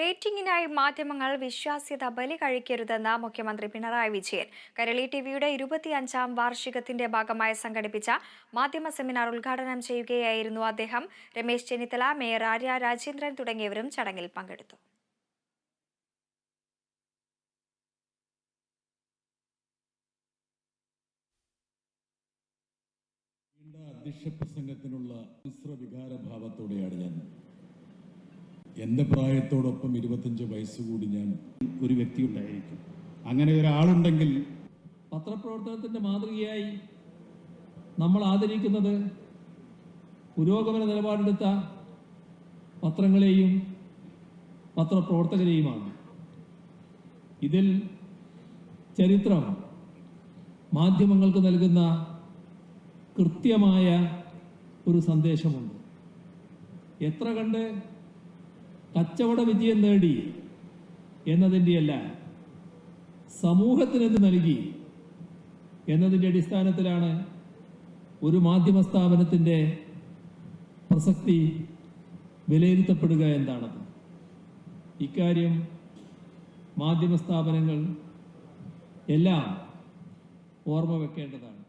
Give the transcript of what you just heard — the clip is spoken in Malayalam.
റേറ്റിംഗിനായി മാധ്യമങ്ങൾ വിശ്വാസ്യത ബലി കഴിക്കരുതെന്ന് മുഖ്യമന്ത്രി പിണറായി വിജയൻ. കരളി ടിവിയുടെ ഇരുപത്തിയഞ്ചാം വാർഷികത്തിന്റെ ഭാഗമായി സംഘടിപ്പിച്ച മാധ്യമ സെമിനാർ ഉദ്ഘാടനം ചെയ്യുകയായിരുന്നു അദ്ദേഹം. രമേശ് ചെന്നിത്തല മേയർ ആര്യ രാജേന്ദ്രൻ തുടങ്ങിയവരും ചടങ്ങിൽ പങ്കെടുത്തു. അധ്യക്ഷ പ്രസംഗത്തിനുള്ള മിശ്ര വികാരഭാവത്തോടെയാണ് ഞാൻ എന്റെ പ്രായത്തോടൊപ്പം ഇരുപത്തഞ്ച് വയസ്സുകൂടി ഞാൻ ഒരു വ്യക്തി ഉണ്ടായിരിക്കും. അങ്ങനെ ഒരാളുണ്ടെങ്കിൽ പത്രപ്രവർത്തനത്തിന്റെ മാതൃകയായി നമ്മൾ ആദരിക്കുന്നത് പുരോഗമന നിലപാടെടുത്ത പത്രങ്ങളെയും പത്രപ്രവർത്തകരെയുമാണ്. ഇതിൽ ചരിത്രം മാധ്യമങ്ങൾക്ക് നൽകുന്ന കൃത്യമായ ഒരു സന്ദേശമുണ്ട്. എത്ര കണ്ട് കച്ചവട വിജയം നേടി എന്നതിന്റെയല്ല സമൂഹത്തിന് എന്ത് നൽകി എന്നതിന്റെ അടിസ്ഥാനത്തിലാണ് ഒരു മാധ്യമ സ്ഥാപനത്തിന്റെ പ്രസക്തി വിലയിരുത്തപ്പെടുക എന്താണത്. ഇക്കാര്യം മാധ്യമ സ്ഥാപനങ്ങൾ എല്ലാം ഓർമ്മ വെക്കേണ്ടതാണ്